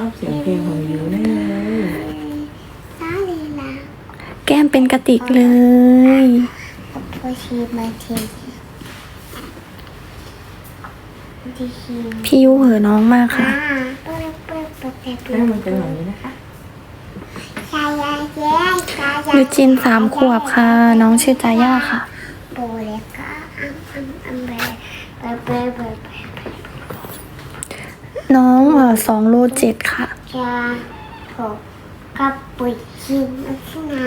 ชอบเสียงเพลงของยูแน่เลยซาลีลาแก้มเป็นกระติกเลยโอชีมาเทดีชีพี่ยุเหอะน้องมากอ่าค่ะเปิดเปิดเปิดเปิดแก้มมันเป็นแบบนี้นะคะชายาเย้ชายายูจินสามขวบค่ะ น้องชื่อจาย่าค่ะ น้องเออสองโลเจ็ดค่ะ จะหกกับปุ๋ยชิมอัชนา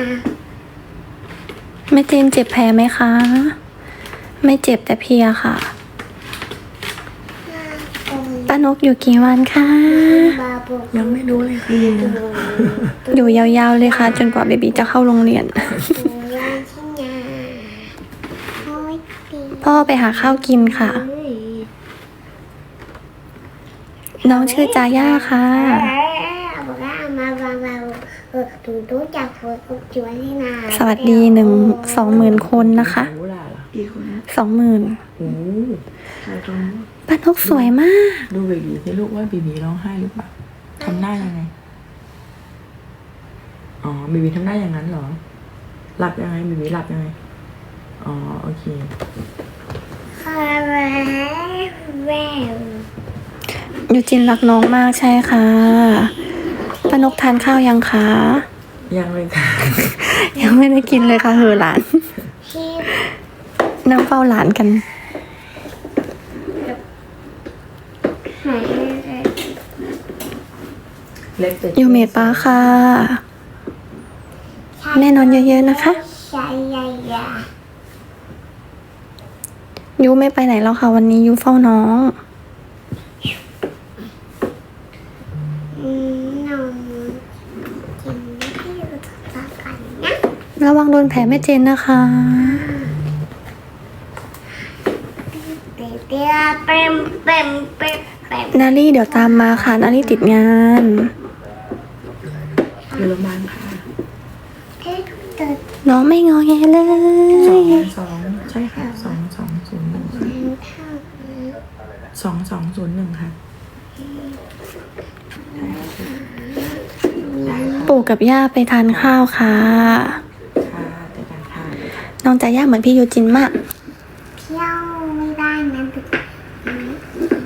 แม่เจนเจ็บแผลไหมคะ ไม่เจ็บแต่เพลียค่ะป้านกอยู่กี่วันคะ บาบุยังไม่รู้เลยค่ะอยู่ยาวๆเลยค่ะ จนกว่าเบบีจะเข้าโรงเรียนตุยาชินาโอ้ยตีพ่อไปหาข้าวกินค่ะเอ้ย น้องชื่อจาย่าค่ะ สวัสดีหนึ่งสองหมื่นคนนะคะสองหมื่นโอ้ใครรงนี้ป้านกสวยมาก ดูเบบีสิลูกว่าเบบีร้องไห้หรือเปล่าทำหน้ายังไง อ๋อเบบีทำหน้าอย่างนั้นเหรอ หลับยังไงเบบีหลับยังไง อ๋อโอเคคาราแวว ยูจินรักน้องมากใช่ค่ะป้านกทานข้าวยังคะ ยังเลยค่ะ ยังไม่ได้กินเลยค่ะเหอหลานชีพนั่งเฝ้าหลานกันหายเล็กแต่ยูเมดป้าค่ะ แน่นอนเยอะๆนะคะชายายายูไม่ไปไหนแล้วค่ะ วันนี้ยูเฝ้าน้อง ระวังโดนแผลแม่เจนนะคะเดี๋ยวเดี๋ยวเปมเปมเปมเปมนารี่เดี๋ยวตามมาค่ะนารี่ติดงานอยู่โรงพยาบาลค่ะเอ๊ะเกิดน้องไม่งอแงเลสองยสองใช่ค่ะสองสองศูนย์หนึ่งค่ะเท่าสองสองศูนย์หนึ่งค่ะปู่กับย่าไปทานข้าวค่ะค่ะแต่การทาน น้องจาย่าเหมือนพี่ยูจินมาก เที่ยวไม่ได้นะตึกอืม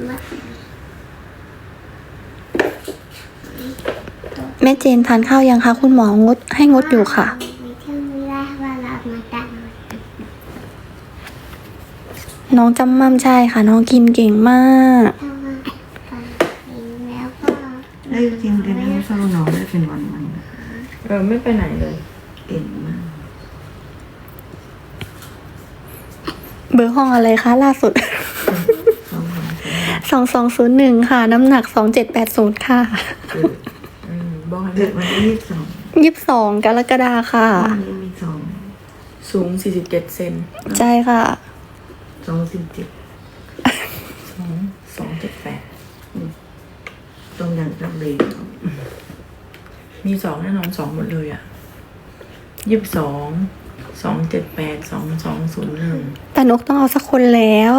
ว่าแม่เจนทานข้าวยังคะคุณหมองดให้งดอยู่ค่ะเที่ยวไม่ได้ว่าเรามาดังน้องจำมั่มใช่ค่ะ น้องกินเก่งมากได้จริงเรียนให้เศร้าน้องได้เป็นวันวันเออไม่ไปไหนเลย เก่งมาก เบอร์ห้องอะไรคะ ล่าสุดสองวันสองสองศูนย์หนึ่งค่ะ น้ำหนักสองเจ็ดแปดศูนย์ค่ะเกิดอืมบอกให้เกิดวันที่ยี่สิบสองยี่สิบสองกรกฎาค่ะวันนี้มีสองสูงสี่สิบเจ็ดเซนใช่ค่ะสองสิบเจ็ดสองสองเจ็ดแปดตรงอย่างกับเลยมีสองแน่นอนสองหมดเลยอะยี่สิบสอง สองเจ็ดแปดสองสองศูนย์หนึ่งแต่นกต้องเอาสักคนแล้ว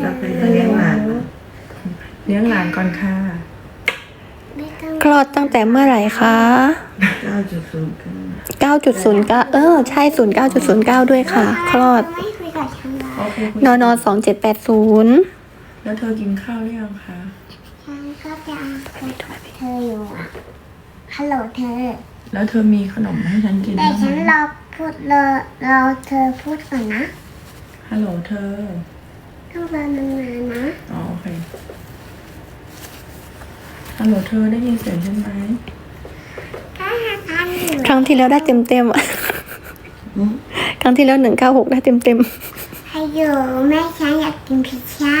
แล้วไปเลี้ยงหลานเลี้ยงหลานก่อนค่ะไม่ต้องคลอดตั้งแต่เมื่อไหร่คะเก้าจุดศูนย์เก้า9.09 เออ ใช่ 09.09 ด้วยค่ะ คลอด ไม่คุยกับฉันเลยโอเคคุยนอน2780 แล้วเธอกินข้าวหรือยังคะฉันก็จะคุยกับเธออยู่อะฮัลโหลเธอ แล้วเธอมีขนมให้ฉันกินแต่บ้างฉันไหมรอ พูดรอรอเธอพูดก่อนนะฮัลโหลเธอ ต้องรอนานๆนะอ๋อโอเคฮัลโหลเธอได้ยินเสียงฉันไหมถ้าทานอยู่ครั้งที่แล้วได้เต็มเต็มๆอะอืมครั้งที่แล้ว196ได้เต็มเต็มให้อยู่แม่ฉันอยากกินพิซซ่า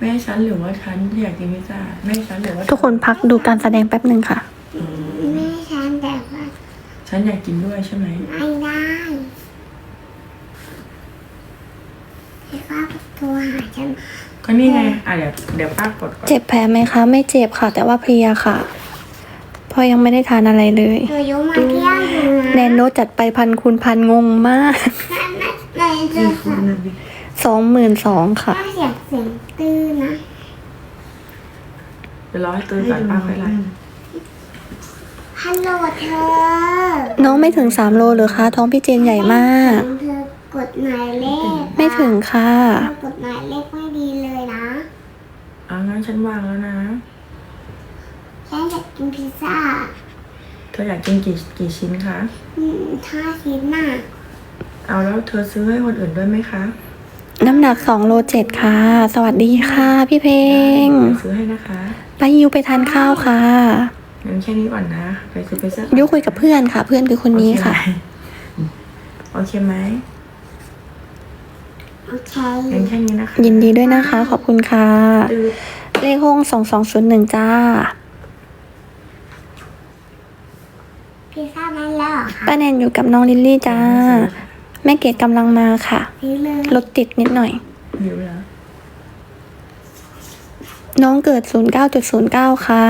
แม่ฉันหรือว่าฉันอยากกินพิซซ่าแม่ฉันหรือว่าๆทุกคนพักดูการแสดงแป๊บหนึ่งค่ะ แม่ฉันแต่ว่า ฉันอยากกินด้วยใช่ไหมไม่ได้ที่ว่าโทรหาฉันก็นี่ไงอะเดี๋ยวเดี๋ยวป้ากดก่อนเจ็บแผลไหมคะ ไม่เจ็บค่ะ แต่ว่าเพลียค่ะเพราะยังไม่ได้ทานอะไรเลย หนูอยุมาเที่ยวอยู่นะแนนโนจัดไปพันคูณพันงงมากแม่แม่แม่จะกี่คนนะพี่22,000ค่ะถ้าเสียงเสียงตื้อนะเดี๋ยวรอให้ตื่นก่อนป้าค่อยไลฟ์ ฮัลโหลเธอน้องไม่ถึงสามโลหรือคะ ท้องพี่เจนใหญ่มาก เธอกดหมายเลขไม่ถึงค่ะ เธอกดหมายเลขไม่ดีเลยนะอะงั้นฉันวางแล้วนะฉันอยากกินพิซซ่าเธออยากกินกี่กี่ชิ้นคะ อืมห้าชิ้นน่ะเอาแล้วเธอซื้อให้คนอื่นด้วยไหมคะน้ำหนักสองโลเจ็ดค่ะ สวัสดีค่ะ พี่เพลงเดี๋ยวซื้อให้นะคะ ไปยูไปทานข้าวค่ะ งั้นแค่นี้ก่อนนะไปซื้อไปซื้อยูคุยกับเพื่อนค่ะ เพื่อนคือคนนี้ค่ะ โอเคไหมโอเคงั้นแค่นี้นะคะ ยินดีด้วยนะคะ ขอบคุณค่ะดื้อเลขห้องสองสองศูนย์หนึ่งจ้าพิซซ่านั้นแล้วเหรอคะป้าแนนอยู่กับน้องลิลลี่จ้า แม่เกดกำลังมาค่ะซื้อเลยรถติดนิดหน่อยหิวแล้วน้องเกิด 09.09 ค่ะ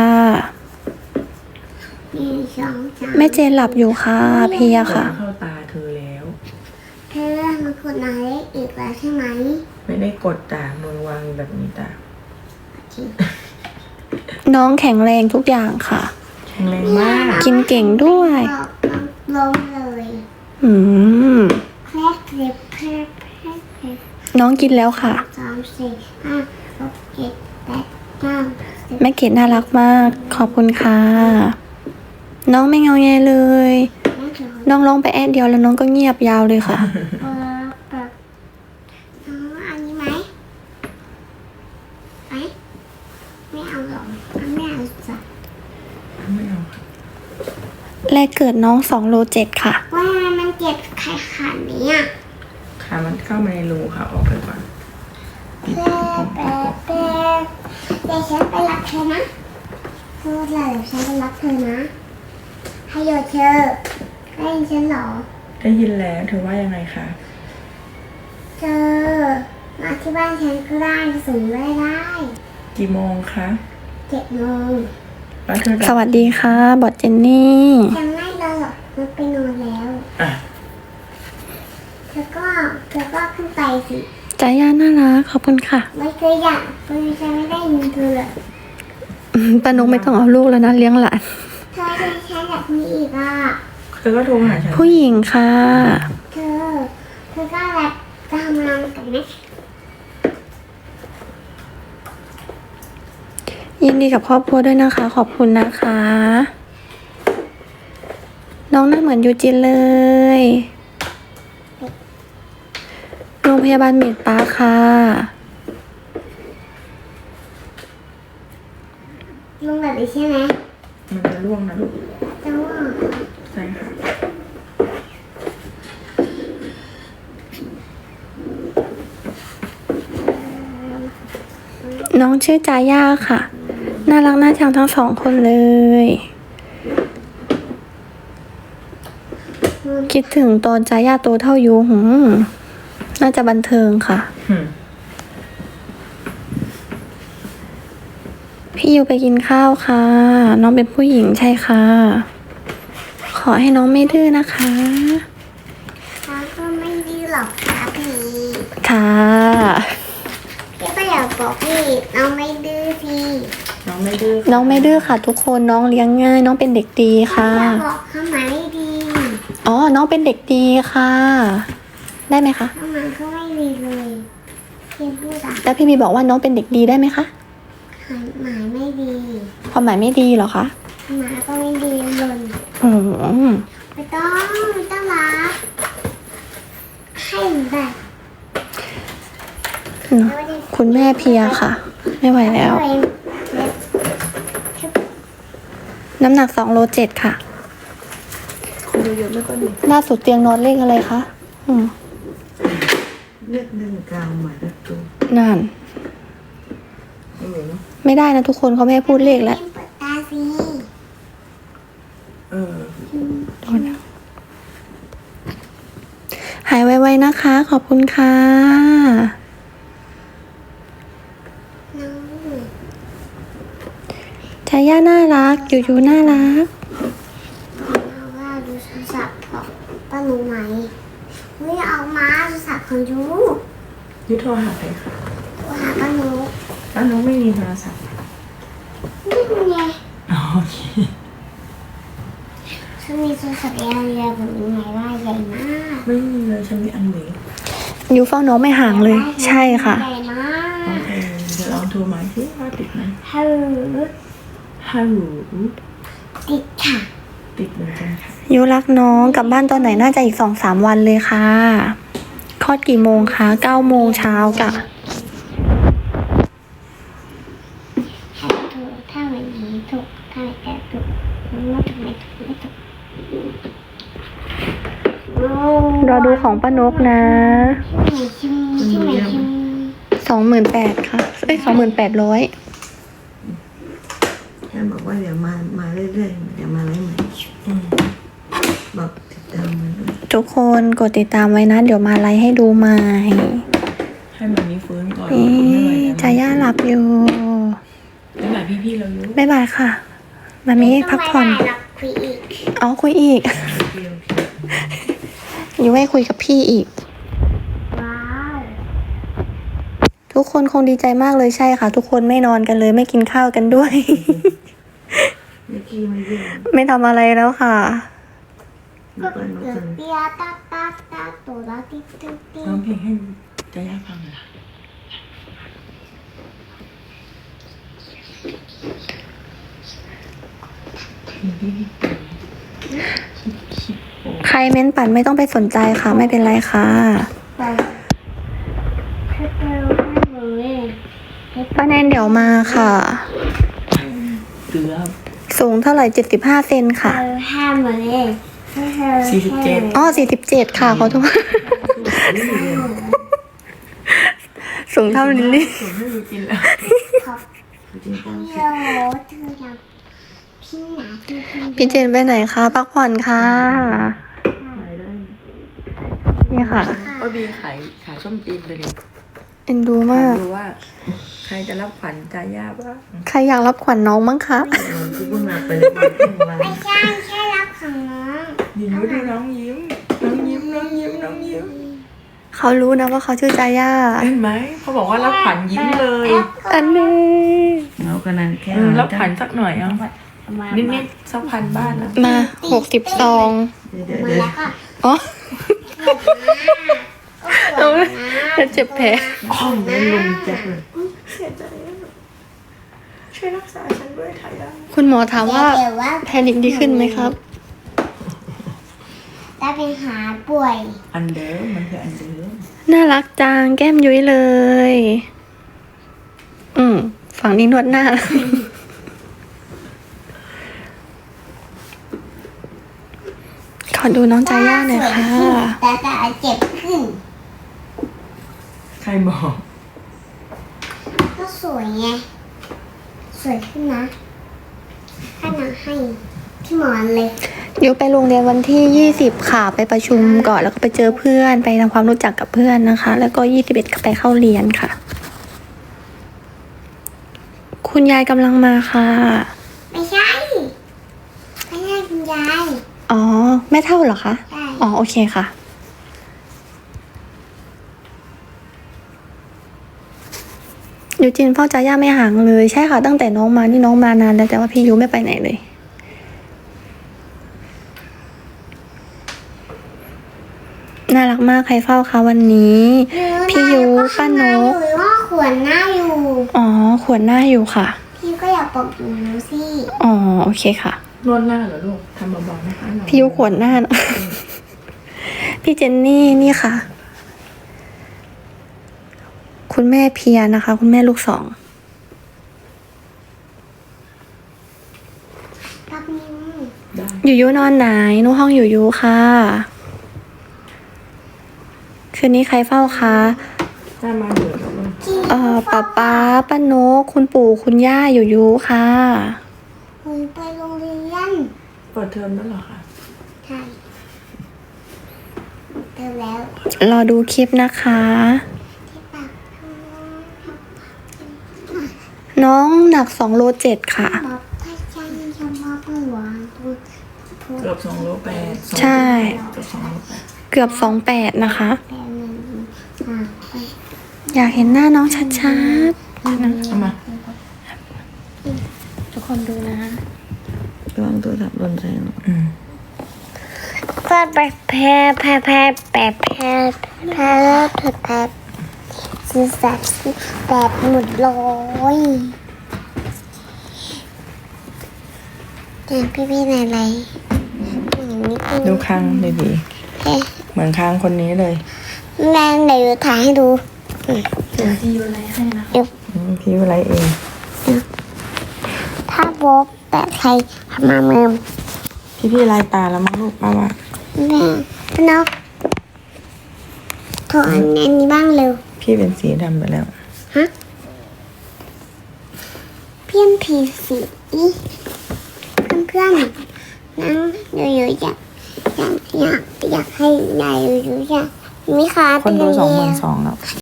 หนึ่งสองสามแม่เจนหลับอยู่ค่ะเพลียค่ะ เข้าตาเธอแล้ว เธอมากดหมายเลขอีกแล้วใช่ไหมไม่ได้กดตามือวางอยู่แบบนี้ตาโอเคน้องแข็งแรงทุกอย่างค่ะ แข็งแรงมาก กินเก่งด้วย บอกลงเลยอืมแพรกเล็บแพรกแพรกแพรกน้องกินแล้วค่ะ สามสี่ห้าหกเจ็ดแปดเก้าสิบ แม่เกดน่ารักมาก ขอบคุณค่ะ น้องไม่เงาแงเลยนั่นคือน้องร้องไปแอดเดียวแล้วน้องก็เงียบยาวเลยค่ะเปิดแบบน้องอันนี้ไหมไหมไม่เอาหรอกไม่เอาจ้ะไม่เอาค่ะแรกเกิดน้อง2โล7ค่ะ ว่ามันเจ็บไข่ขาดนี้อะขามันเข้ามาในรูค่ะ ออกไปก่อนแป๊บแป๊บแป๊บเดี๋ยวฉันไปรับเธอนะพูดเลยเดี๋ยวฉันไปรับเธอนะ ให้โยเธอได้ยินฉันเหรอ ได้ยินแล้วเธอว่ายังไงคะเธอ มาที่บ้านฉันก็ได้สูงได้ได้กี่โมงคะเจ็ดโมงแล้วเธอสวัสดีค่ะ บอดเจนนี่ ยังไม่เลยหรอกมันไปนอนแล้วอะเธอก็เธอก็ขึ้นไปสิใจย่าน่ารักขอบคุณค่ะ ไม่เคยอยากเพราะฉันไม่ได้ยินเธอเลยอืมป้านุกไม่ต้องเอาลูกแล้วนะเลี้ยงหลาน เธอจะใช้แบบนี้อีกอะ เธอก็โทรหาฉันผู้หญิงค่ะ เธอ เธอก็แบบจะทำงานกันไหมยินดีกับครอบครัวด้วยนะคะ ขอบคุณนะคะ น้องหน้าเหมือนยูจินเลย โรงพยาบาลเมดปาร์คค่ะ ลงแบบนี้ใช่ไหม มันจะร่วงนะลูกแต่ว่าใช่ค่ะน้องชื่อจาย่าค่ะ น่ารักน่าชังทั้งสองคนเลย คิดถึงตอนจาย่าโตเท่ายูหืมน่าจะบันเทิงค่ะ หืม พี่ยูไปกินข้าวค่ะ น้องเป็นผู้หญิงใช่ค่ะ ขอให้น้องไม่ดื้อนะคะเขาก็ไม่ดีหรอกครับพี่ค่ะพี่ก็อยากบอกพี่น้องไม่ดื้อสิน้องไม่ดื้อน้องไม่ดื้อค่ะ ทุกคนน้องเลี้ยงง่าย น้องเป็นเด็กดีค่ะอยากบอกเขาไหมดีอ๋อน้องเป็นเด็กดีค่ะ ได้ไหมคะน้องมันก็ไม่ดีเลยพี่พูดอะแล้วพี่มีบอกว่าน้องเป็นเด็กดีได้ไหมคะ หมายไม่ดีความหมายไม่ดีเหรอคะหมายก็ไม่ดีเลยอืมไม่ต้องไม่ต้องรักให้แบบคุณแม่เพลียค่ะ ไม่ไหวแล้ว น้ำหนักสองโลเจ็ดค่ะคนเยอะๆไม่ก็ดีล่าสุดเตียงนอนเลขอะไรคะอืม เลือกหนึ่งกลางหมายเลขตัวนั่นไม่ เหมือนเนอะไม่ได้นะทุกคนเขาไม่ให้พูดเลขแล้วเปิดตาสิเออโดนแล้วหายไวๆนะคะ ขอบคุณค่ะ น้องชาย่าน่ารักยูยูน่ารัก เอาว่าดูโทรศัพท์ของป้าหนูไหมไม่เอามาโทรศัพท์ของยูยุทธโทรหาใครคะ โทรหาป้าหนู แล้วน้องไม่มีโทรศัพท์ไม่มีโอเคฉันมีโทรศัพท์ยังเรียแบบนี้ไงว่าใหญ่มากไม่มีเลยฉันมีอันเดียวยูเฝ้าน้องไม่ห่างเลย ใช่ค่ะใหญ่มากโอเคเดี๋ยวลองโทรมาสิว่าติดไหมฮัลโหลฮัลโหลติดค่ะติดเหมือนกันค่ะยูรักน้องกลับบ้านตอนไหนน่าจะอีกสองสามวันเลยค่ะคลอดกี่โมงคะเก้าโมงเช้ากะ ถ้าถูกถ้าไม่ดีถูกถ้าไม่แต่ถูกไม่ถูกไม่ถูกไม่ถูกรอดูของป้านกนะที่ไหนชิมที่ไหนชิมสองหมื่นแปดค่ะ เอ้ยสองหมื่นแปดร้อยแค่บอกว่าเดี๋ยวมามาเรื่อยๆเดี๋ยวมาไล่ใหม่อืมบอกติดตามมาด้วยทุกคนกดติดตามไว้นะ เดี๋ยวมาไลฟ์ให้ดูใหม่ให้มันนี้ฟื้นก่อนนี่ไม่ไหวแล้วจาย่าหลับอยู่ไม่ไหว พี่ๆเราอยู่บ๊ายบายค่ะมามีพักผ่อนไม่ได้หรอกคุยอีกอ๋อคุยอีก เดียวอยู่ให้คุยกับพี่อีก ว้าวทุกคนคงดีใจมากเลยใช่ค่ะ ทุกคนไม่นอนกันเลยไม่กินข้าวกันด้วยเมื่อกี้มาเยี่ยมไม่ทำอะไรแล้วค่ะมีเปิ้ลมาเกือเจบอเปียตาตาตาตัวละติ๊กติ๊กติ๊กร้องเพลงให้จาย่าฟังหน่อยล่ะพี่พี่ ใครเม้นปั่นไม่ต้องไปสนใจค่ะ ไม่เป็นไรค่ะไปให้เร็วให้เลยป้าแนนเดี๋ยวมาค่ะเกือบสูงเท่าไหร่เจ็ดสิบห้าเซนค่ะเร็วห้าเลยให้เร็วสี่สิบเจ็ดอ๋อสี่สิบเจ็ดค่ะขอโทษสูงเท่าลิลลี่ส่งให้ดูกินแล้วขอบจริงจัง พี่โรเธออยากพี่หนาพี่พี่พี่เจนไปไหนคะ พักผ่อนค่ะไปได้นี่ค่ะป้าบีขายขายส้มตีนเลยดิเอ็นดูมาก ดูว่า ใครจะรับขวัญจาย่าบ้างใครอยากรับขวัญน้องมั้งคะมันที่พูดมาไปเลยวันที่วันไม่ใช่แค่รักของน้องยิ้มดูน้องยิ้ม น้องยิ้ม น้องยิ้ม น้องยิ้ม เขารู้นะว่าเขาชื่อจาย่าเห็นไหม เขาบอกว่ารับขวัญยิ้มเลย อันนี้เรากันนั้นแค่เออรับขวัญสักหน่อยเอา มานิดๆสักพันบ้านนะมาหกสิบซองเดี๋ยวมาเดี๋ยวแล้วก็อ๋อเอานะจะเจ็บแผลห้องนั้นลุงแจ็คเลยเสียใจอะช่วยรักษาฉันด้วยถ่ายได้คุณหมอถามว่าเดี๋ยวว่าแพนิคดีขึ้นไหมครับถ้าเป็นหาป่วยอันเดิมมันคืออันเดิมน่ารักจังแก้มยุ้ยเลย อืมฝั่งนี้นวดหน้า อดูน้องจาย่าหน่อยค่ะ แต่แต่เจ็บขึ้น ใครบอก ก็สวยไง สวยขึ้นนะถ้าหนังให้ที่หมอนเลยยุไปโรงเรียนวันที่ 20 ค่ะ ไปประชุมก่อนแล้วก็ไปเจอเพื่อน ไปทำความรู้จักกับเพื่อนนะคะ แล้วก็ 21ก็ไปเข้าเรียนค่ะ คุณยายกำลังมาค่ะ ไม่ใช่ ไม่ใช่คุณยาย อ๋อ แม่เท่าเหรอคะ ใช่อ๋อ โอเคค่ะ ยูจินเฝ้าจาย่าไม่ห่างเลย ใช่ค่ะ ตั้งแต่น้องมา นี่น้องมานานแล้วแต่ว่าพี่ยูไม่ไปไหนเลย น่ารักมากใครเฝ้าคะวันนี้ พี่ยูป้านก หรือว่าขวนหน้าอยู่ อ๋อ ขวนหน้าอยู่ค่ะ พี่ก็อย่าปกอยู่สิ อ๋อ โอเคค่ะ นวดหน้าเหรอลูกทำเบาๆนะคะน้องพี่ยูขวนหน้านะ พี่เจนนี่นี่ค่ะ คุณแม่เพียนะคะ คุณแม่ลูกสองแป๊บนึงได้อยู่ยูนอนไหนหนูห้องอยู่ยูค่ะ คืนนี้ใครเฝ้าคะถ้ามาเดือดแล้วลูกที่เอ่อป้าป้าป้านกคุณปู่คุณย่าอยู่ยูค่ะ คุณไปโรงเรียน เปิดเทอมแล้วเหรอคะใช่เติมแล้วรอดูคลิปนะคะที่ปากน้องหนักสองโลเจ็ดค่ะบอกถ้าฉันจะมาเปหวานตัวตัวเกือบสองโลแปดสองใช่ เกือบสองโลแปดเกือบสองแปดนะคะแปดหนึ่งอ่าไปอยากเห็นหน้าน้องชัดเอามาๆทุกคนดูนะ ระวังตัวสับหล่นใส่หนูอืมก็แปะแพะแพะแพะแปะแพะแพะแพะแพะซื้อสัตว์แบบหมดเลยแต่พี่พี่ไหนไรอย่างนี้ก็ดูคางดีเอ๊ะๆเหมือนคางคนนี้เลยแรงเดี๋ยวถ่ายให้ดูที่อยู่อะไรให้นะอืมพี่อะไรเองถ้าโบ๊บแต่ใครทำมาเมือมพี่พี่ลายตาแล้วมั้งลูกป้าว่าแม่พี่นกถอดอันนี้บ้างเร็ว พี่เป็นสีดำไปแล้วเพี้ยนผีสีเพื่อนๆนั่งเยอะๆอยากอยากอยากอยากให้ยายอยู่ๆอยากมีขาคนดูเป็นสองหมื่นเดียวสองแล้ว